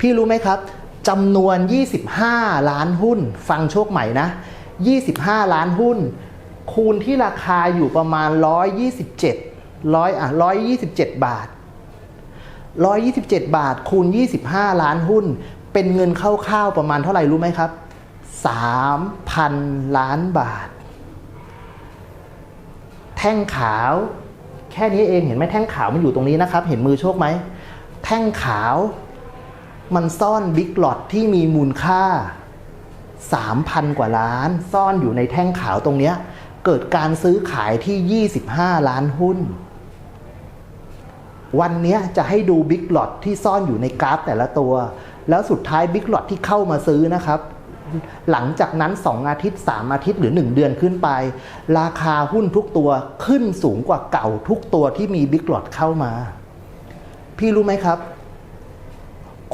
พี่รู้ไหมครับจำนวน 25 ล้านหุ้น ฟังโชคใหม่นะ 25 ล้านหุ้น คูณที่ราคาอยู่ประมาณ 127 100อะ127 บาท 127 บาท คูณ 25 ล้านหุ้น เป็นเงินคร่าวๆประมาณเท่าไหร่รู้ไหมครับ 3,000 ล้านบาท แท่งขาว แค่นี้เองเห็นไหมแท่งขาวมันอยู่ตรงนี้นะครับ เห็นมือโชคไหม แท่งขาว มันซ่อนบิ๊กหลอดที่มีมูลค่า 3,000 กว่าล้าน ซ่อนอยู่ในแท่งขาวตรงเนี้ยเกิดการซื้อขายที่ 25 ล้านหุ้น วันเนี้ยจะให้ดูบิ๊กหลอดที่ซ่อนอยู่ในกราฟแต่ละตัว แล้วสุดท้ายบิ๊กหลอดที่เข้ามาซื้อนะครับ หลังจากนั้น 2 อาทิตย์ 3 อาทิตย์หรือ 1 เดือนขึ้นไป ราคาหุ้นทุกตัวขึ้นสูงกว่าเก่าทุกตัวที่มีบิ๊กหลอดเข้ามา พี่รู้ไหมครับ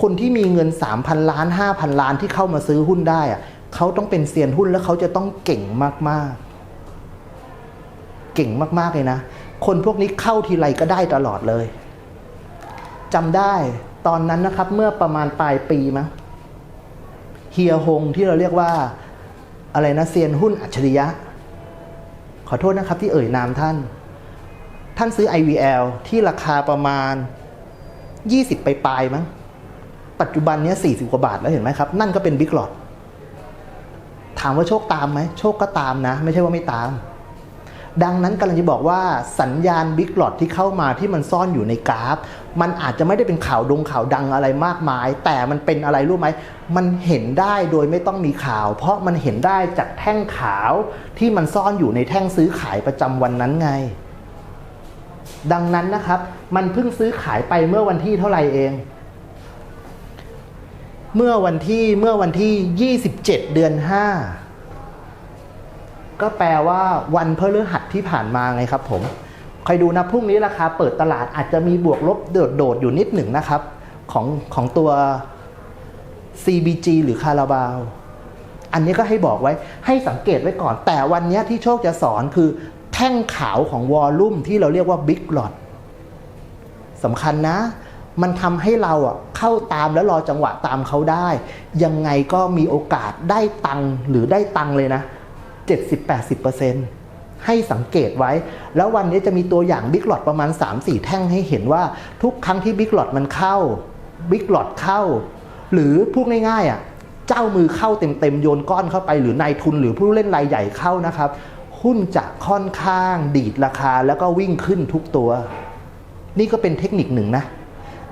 คนที่มีเงิน 3,000 ล้าน 5,000 ล้านที่เข้ามาซื้อหุ้นได้อะเขาต้องเป็นเซียนหุ้นแล้วเขาจะต้องเก่งมากๆ เก่งมากๆเลยนะ คนพวกนี้เข้าทีไรก็ได้ตลอดเลยจำได้ตอนนั้นนะครับเมื่อประมาณปลายปีมั้งเฮียฮงที่เราเรียกว่าอะไรนะเซียนหุ้นอัจฉริยะ ขอโทษนะครับที่เอ่ยนามท่าน ท่านซื้อ IVL ที่ราคาประมาณ 20 ไปปลายมั้ง ปัจจุบันนี้ย40กว่าบาทแล้วเห็นไหมครับ นั่นก็เป็นบิ๊กหลอดถามว่าโชคตามไหมโชคก็ตามนะ ไม่ใช่ว่าไม่ตาม ดังนั้นกำลังจะบอกว่าสัญญาณบิ๊กหลอดที่เข้ามาที่มันซ่อนอยู่ในกราฟ มันอาจจะไม่ได้เป็นข่าวดงข่าวดังอะไรมากมาย แต่มันเป็นอะไรรู้ไหม มันเห็นได้โดยไม่ต้องมีข่าว เพราะมันเห็นได้จากแท่งขาวที่มันซ่อนอยู่ในแท่งซื้อขายประจำวันนั้นไง ดังนั้นนะครับ มันเพิ่งซื้อขายไปเมื่อวันที่เท่าไหร่เอง เมื่อวันที่เมื่อวันที่ 27 เดือน 5 ก็แปลว่าวันพฤหัสที่ผ่านมาไงครับผมคอยดูนะพรุ่งนี้ราคาเปิดตลาดอาจจะมีบวกลบโดดๆอยู่นิดหนึ่งนะครับ ของของตัว CBG หรือคาราบาว อันนี้ก็ให้บอกไว้ให้สังเกตไว้ก่อน แต่วันนี้ที่โชคจะสอนคือแท่งขาวของวอลลุ่มที่เราเรียกว่าบิ๊กหลอดสำคัญนะ มันทำให้เราอะเข้าตามแล้วรอจังหวะตามเขาได้ ยังไงก็มีโอกาสได้ตังหรือได้ตังเลยนะ 70-80%ให้สังเกตไว้ แล้ววันนี้จะมีตัวอย่างบิ๊กหลอดประมาณ 3-4 แท่งให้เห็นว่าทุกครั้งที่บิ๊กหลอดมันเข้าบิ๊กหลอดเข้า หรือพูดง่ายๆอะเจ้ามือเข้าเต็มๆโยนก้อนเข้าไป หรือนายทุนหรือผู้เล่นรายใหญ่เข้านะครับหุ้นจะค่อนข้างดีดราคาแล้วก็วิ่งขึ้นทุกตัว นี่ก็เป็นเทคนิคหนึ่งนะ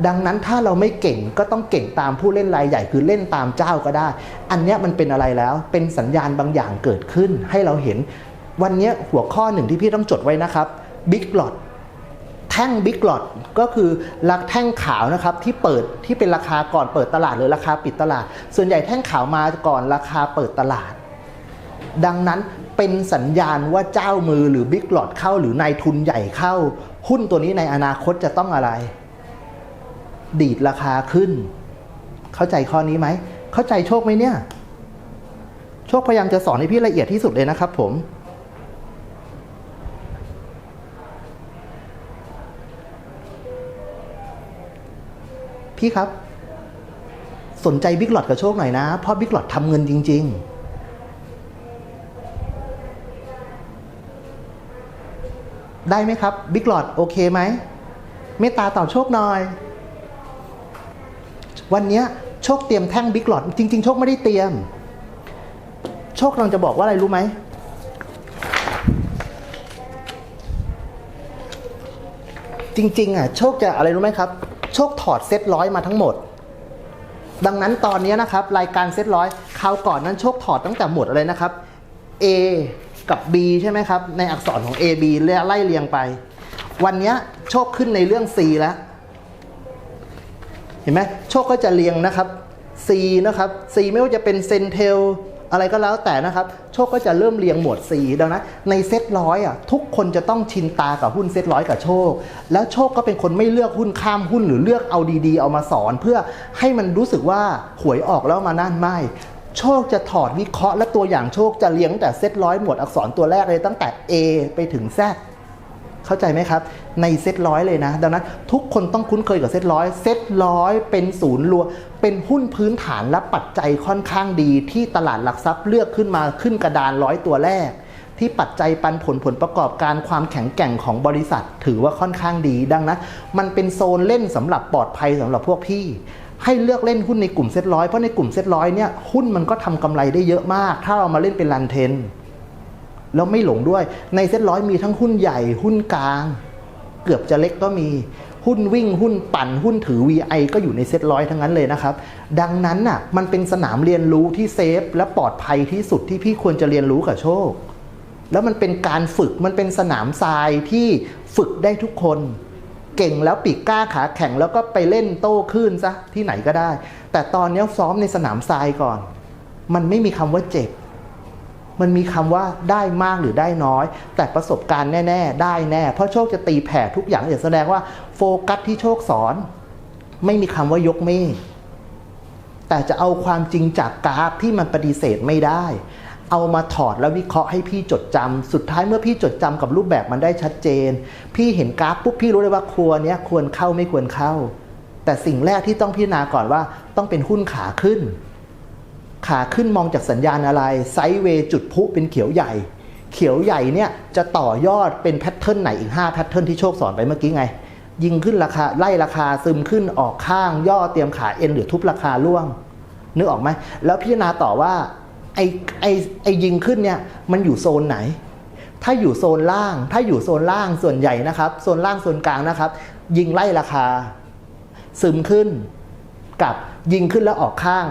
ดังนั้นถ้าเราไม่เก่งก็ต้องเก่งตามผู้เล่นรายใหญ่คือเล่นตามเจ้าก็ได้ อันนี้มันเป็นอะไรแล้วเป็นสัญญาณบางอย่างเกิดขึ้น ให้เราเห็น วันนี้หัวข้อหนึ่งที่พี่ต้องจดไว้นะครับบิ๊กหลอดแท่งบิ๊กหลอดก็คือลักแท่งขาวนะครับที่เปิดที่เป็นราคาก่อนเปิดตลาดหรือราคาปิดตลาด ส่วนใหญ่แท่งขาวมาก่อนราคาเปิดตลาด ดังนั้นเป็นสัญญาณว่าเจ้ามือหรือบิ๊กหลอดเข้าหรือนายทุนใหญ่เข้า หุ้นตัวนี้ในอนาคตจะต้องอะไร ดีดราคาขึ้น เข้าใจข้อนี้ไหม เข้าใจโชคไหมเนี่ย โชคพยายามจะสอนให้พี่ละเอียดที่สุดเลยนะครับผมพี่ครับ สนใจบิ๊กหลอดกับโชคหน่อยนะ เพราะบิ๊กหลอดทำเงินจริง ๆ ได้ไหมครับบิ๊กหลอดโอเคไหมเมตตาตอบโชคหน่อย วันนี้โชคเตรียมแท่งบิ๊กหลอดจริง ๆ โชคไม่ได้เตรียม โชคกำลังจะบอกว่าอะไรรู้ไหมจริงๆอะโชคจะอะไรรู้ไหมครับ โชคถอดเซตร้อยมาทั้งหมด ดังนั้นตอนนี้นะครับ รายการเซตร้อยคราวก่อนนั้นโชคถอดตั้งแต่หมดอะไรนะครับ A กับ B ใช่ไหมครับ ในอักษรของ A B ไล่เรียงไป วันนี้โชคขึ้นในเรื่อง C แล้ว เห็นไหมโชคก็จะเรียงนะครับ C นะครับ C ไม่ว่าจะเป็นเซนเทลอะไรก็แล้วแต่นะครับ โชคก็จะเริ่มเรียงหมวด C ดังนั้นในเซตร้อยอะทุกคนจะต้องชินตากับหุ้นเซตร้อยกับโชค แล้วโชคก็เป็นคนไม่เลือกหุ้นข้ามหุ้นหรือเลือกเอาดีๆ เอามาสอน เพื่อให้มันรู้สึกว่าหวยออกแล้วมานั่นไม่โชคจะถอดวิเคราะห์และตัวอย่างโชคจะเรียงตั้งแต่เซตร้อยหมวดอักษรตัวแรกเลยตั้งแต่ A ไปถึง Z เข้าใจไหมครับ ในเซ็ตร้อยเลยนะ ดังนั้นทุกคนต้องคุ้นเคยกับเซ็ตร้อยเซ็ตร้อยเป็นศูนย์รวมเป็นหุ้นพื้นฐานและปัจจัยค่อนข้างดี ที่ตลาดหลักทรัพย์เลือกขึ้นมาขึ้นกระดานร้อยตัวแรก ที่ปัจจัยปันผลผลประกอบการความแข็งแกร่งของบริษัท ถือว่าค่อนข้างดี ดังนั้น มันเป็นโซนเล่นสำหรับปลอดภัยสำหรับพวกพี่ให้เลือกเล่นหุ้นในกลุ่มเซ็ตร้อยเพราะในกลุ่มเซ็ตร้อยเนี่ยหุ้นมันก็ทำกำไรได้เยอะมาก ถ้าเรามาเล่นเป็นรันเทน แล้วไม่หลงด้วย ในเซ็ตร้อยมีทั้งหุ้นใหญ่หุ้นกลาง เกือบจะเล็กก็มีหุ้นวิ่งหุ้นปั่นหุ้นถือ VI ก็อยู่ในเซ็ตร้อยทั้งนั้นเลยนะครับ ดังนั้นน่ะมันเป็นสนามเรียนรู้ที่เซฟ และปลอดภัยที่สุดที่พี่ควรจะเรียนรู้กับโชค แล้วมันเป็นการฝึกมันเป็นสนามทรายที่ฝึกได้ทุกคน เก่งแล้วปีกกล้าขาแข็งแล้วก็ไปเล่นโต้คลื่นซะที่ไหนก็ได้ แต่ตอนนี้ซ้อมในสนามทรายก่อน มันไม่มีคำว่าเจ็บ มันมีคำว่าได้มากหรือได้น้อย แต่ประสบการณ์แน่ ๆ ได้แน่ เพราะโชคจะตีแผ่ทุกอย่างอย่าแสดงว่าโฟกัสที่โชคสอน ไม่มีคำว่ายกเมฆแต่จะเอาความจริงจากกราฟที่มันปฏิเสธไม่ได้ เอามาถอดแล้ววิเคราะห์ให้พี่จดจำสุดท้ายเมื่อพี่จดจำกับรูปแบบมันได้ชัดเจน พี่เห็นกราฟปุ๊บพี่รู้เลยว่าครัวเนี้ยควรเข้าไม่ควรเข้า แต่สิ่งแรกที่ต้องพิจารณาก่อนว่าต้องเป็นหุ้นขาขึ้น ขาขึ้นมองจากสัญญาณอะไร ไซด์เวย์จุดพุเป็นเขียวใหญ่ เขียวใหญ่เนี่ยจะต่อยอดเป็นแพทเทิร์นไหนอีก5แพทเทิร์นที่โชคสอนไปเมื่อกี้ไง ยิงขึ้นราคาไล่ราคาซึมขึ้นออกข้าง ย่อเตรียมขาเอ็นหรือทุบราคาล่วง นึกออกไหมแล้วพิจารณาต่อว่าไอ้ไอ้ไอ้ยิงขึ้นเนี่ยมันอยู่โซนไหน ถ้าอยู่โซนล่าง ถ้าอยู่โซนล่างส่วนใหญ่นะครับ โซนล่างโซนกลางนะครับ ยิงไล่ราคา ซึมขึ้นกับยิงขึ้นแล้วออกข้าง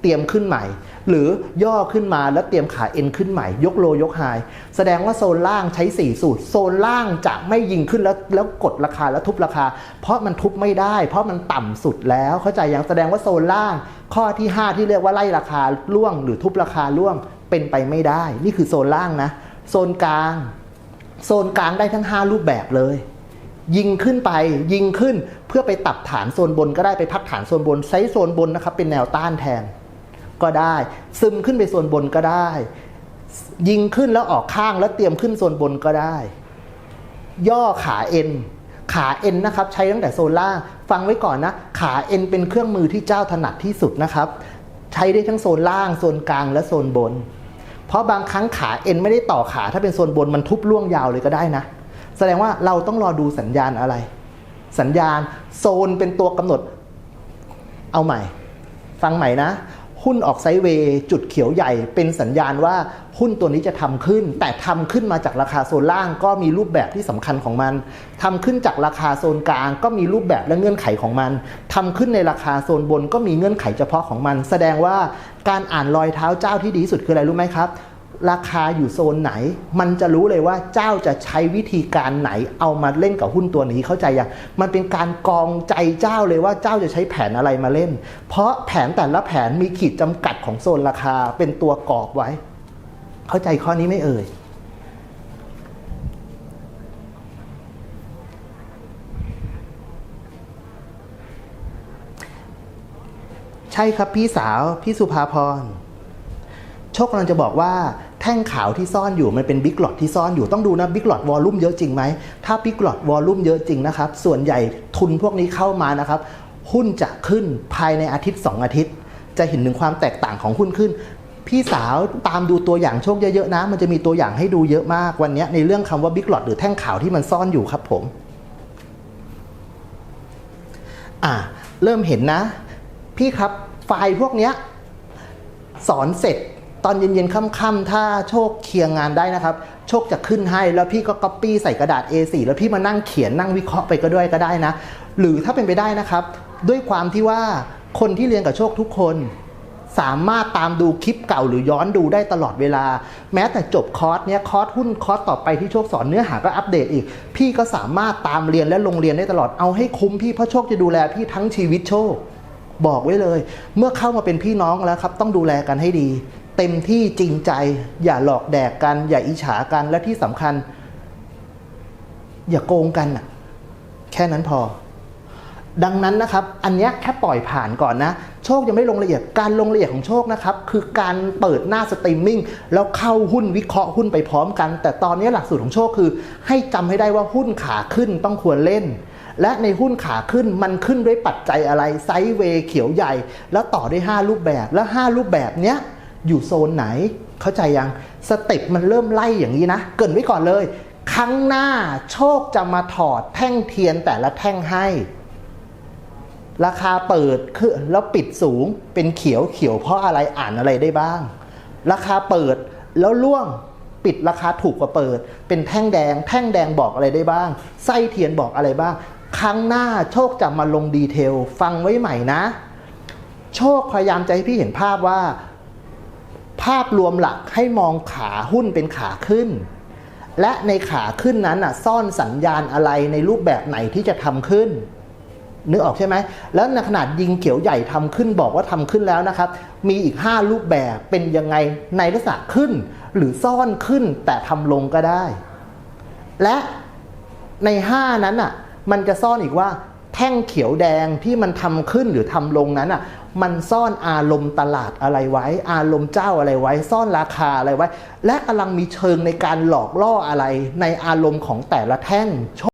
เตรียมขึ้นใหม่ หรือย่อขึ้นมาแล้วเตรียมขาเอ็นขึ้นใหม่ ยกโลยกไฮแสดงว่าโซนล่างใช้ 4 สูตร โซนล่างจะไม่ยิงขึ้นแล้วแล้วกดราคาแล้วทุบราคา เพราะมันทุบไม่ได้ เพราะมันต่ำสุดแล้วเข้าใจยังแสดงว่าโซนล่าง ข้อที่ 5 ที่เรียกว่าไล่ราคาล่วง หรือทุบราคาล่วงเป็นไปไม่ได้ นี่คือโซนล่างนะ โซนกลาง โซนกลางได้ทั้ง 5 รูปแบบเลยยิงขึ้นไปยิงขึ้นเพื่อไปตัดฐานโซนบนก็ได้ไปพักฐานโซนบนใช้โซนบนนะครับเป็นแนวต้านแทน ก็ได้ ซึมขึ้นไปโซนบนก็ได้ ยิงขึ้นแล้วออกข้างแล้วเตรียมขึ้นโซนบนก็ได้ ย่อขาเอ็นขาเอ็นนะครับใช้ตั้งแต่โซนล่างฟังไว้ก่อนนะ ขาเอ็นเป็นเครื่องมือที่เจ้าถนัดที่สุดนะครับ ใช้ได้ทั้งโซนล่างโซนกลางและโซนบน เพราะบางครั้งขาเอ็นไม่ได้ต่อขาถ้าเป็นโซนบนมันทุบล่วงยาวเลยก็ได้นะ แสดงว่าเราต้องรอดูสัญญาณอะไร สัญญาณโซนเป็นตัวกำหนด เอาใหม่ ฟังใหม่นะ หุ้นออกไซด์เวย์จุดเขียวใหญ่เป็นสัญญาณว่าหุ้นตัวนี้จะทำขึ้น แต่ทำขึ้นมาจากราคาโซนล่างก็มีรูปแบบที่สำคัญของมันทำขึ้นจากราคาโซนกลาง ก็มีรูปแบบและเงื่อนไขของมันทำขึ้นในราคาโซนบนก็มีเงื่อนไขเฉพาะของมัน แสดงว่าการอ่านรอยเท้าเจ้าที่ดีที่สุดคืออะไรรู้ไหมครับ ราคาอยู่โซนไหน มันจะรู้เลยว่าเจ้าจะใช้วิธีการไหน เอามาเล่นกับหุ้นตัวนี้เข้าใจยังมันเป็นการกองใจเจ้าเลยว่าเจ้าจะใช้แผนอะไรมาเล่น เพราะแผนแต่ละแผนมีขีดจำกัดของโซนราคาเป็นตัวกรอบไว้ เข้าใจข้อนี้ไม่เอ่ยใช่ครับพี่สาวพี่สุภาพรโชคกำลังจะบอกว่า ท่งขาวที่ซ่อนอยู่มันเป็นบิ๊กหลอดที่ซ่อนอยู่ต้องดูนะบิ๊กหลอดวอลลุ่มเยอะจริงไหมถ้าบิ๊กหลอดวอลลุ่มเยอะจริงนะครับส่วนใหญ่ทุนพวกนี้เข้ามานะครับหุ้นจะขึ้นภายในอาทิตย์ 2 อาทิตย์ จะเห็นถึงความแตกต่างของหุ้นขึ้น พี่สาวตามดูตัวอย่างโชคเยอะๆนะ มันจะมีตัวอย่างให้ดูเยอะมากวันนี้ในเรื่องคำว่าบิ๊กหลอดหรือแท่งขาวที่มันซ่อนอยู่ครับผมอะเริ่มเห็นนะ พี่ครับไฟล์พวกเนี้ยสอนเสร็จ ตอนเย็นๆค่ำๆถ้าโชคเคลียร์งานได้นะครับ โชคจะขึ้นให้แล้วพี่ก็ก๊อปปี้ใส่กระดาษ A4 แล้วพี่มานั่งเขียนนั่งวิเคราะห์ไปก็ด้วยก็ได้นะ หรือถ้าเป็นไปได้นะครับ ด้วยความที่ว่าคนที่เรียนกับโชคทุกคน สามารถตามดูคลิปเก่าหรือย้อนดูได้ตลอดเวลา แม้แต่จบคอร์สเนี้ยคอร์สหุ้นคอร์สต่อไปที่โชคสอนเนื้อหาก็อัปเดตอีก พี่ก็สามารถตามเรียนและลงเรียนได้ตลอดเอาให้คุ้มพี่เพราะโชคจะดูแลพี่ทั้งชีวิตโชค บอกไว้เลย เมื่อเข้ามาเป็นพี่น้องแล้วครับ ต้องดูแลกันให้ดี เต็มที่จริงใจ อย่าหลอกแดกกัน อย่าอิจฉากันและที่สำคัญ อย่าโกงกันนะแค่นั้นพอ ดังนั้นนะครับ อันนี้แค่ปล่อยผ่านก่อนนะ โชคยังไม่ลงละเอียดการลงละเอียดของโชคนะครับ คือการเปิดหน้าสตรีมมิ่งแล้วเข้าหุ้นวิเคราะห์หุ้นไปพร้อมกัน แต่ตอนนี้หลักสูตรของโชคคือ ให้จำให้ได้ว่าหุ้นขาขึ้นต้องควรเล่นและในหุ้นขาขึ้นมันขึ้นด้วยปัจจัยอะไรไซด์เวย์เขียวใหญ่ แล้วต่อด้วย 5 รูปแบบ แล้ว 5 รูปแบบเนี้ย อยู่โซนไหน เข้าใจยังสเต็ปมันเริ่มไล่อย่างนี้นะ เกินไว้ก่อนเลย ครั้งหน้าโชคจะมาถอดแท่งเทียนแต่ละแท่งให้ ราคาเปิดคือแล้วปิดสูงเป็นเขียวเขียวเพราะอะไรอ่านอะไรได้บ้าง ราคาเปิดแล้วล่วงปิดราคาถูกกว่าเปิด เป็นแท่งแดง แท่งแดงบอกอะไรได้บ้าง ไส้เทียนบอกอะไรบ้าง ครั้งหน้าโชคจะมาลงดีเทล ฟังไว้ใหม่นะ โชคพยายามจะให้พี่เห็นภาพว่า ภาพรวมหลักให้มองขาหุ้นเป็นขาขึ้น และในขาขึ้นนั้นอะซ่อนสัญญาณอะไรในรูปแบบไหนที่จะทำขึ้นนึกออกใช่ไหม แล้วในขนาดยิงเขียวใหญ่ทำขึ้นบอกว่าทำขึ้นแล้วนะครับ มีอีก 5 รูปแบบเป็นยังไงในลักษณะขึ้น หรือซ่อนขึ้นแต่ทำลงก็ได้ และใน 5 นั้นอะ มันจะซ่อนอีกว่าแท่งเขียวแดงที่มันทำขึ้นหรือทำลงนั้นอะ มันซ่อนอารมณ์ตลาดอะไรไว้ อารมณ์เจ้าอะไรไว้ ซ่อนราคาอะไรไว้ และกำลังมีเชิงในการหลอกล่ออะไรในอารมณ์ของแต่ละแท่ง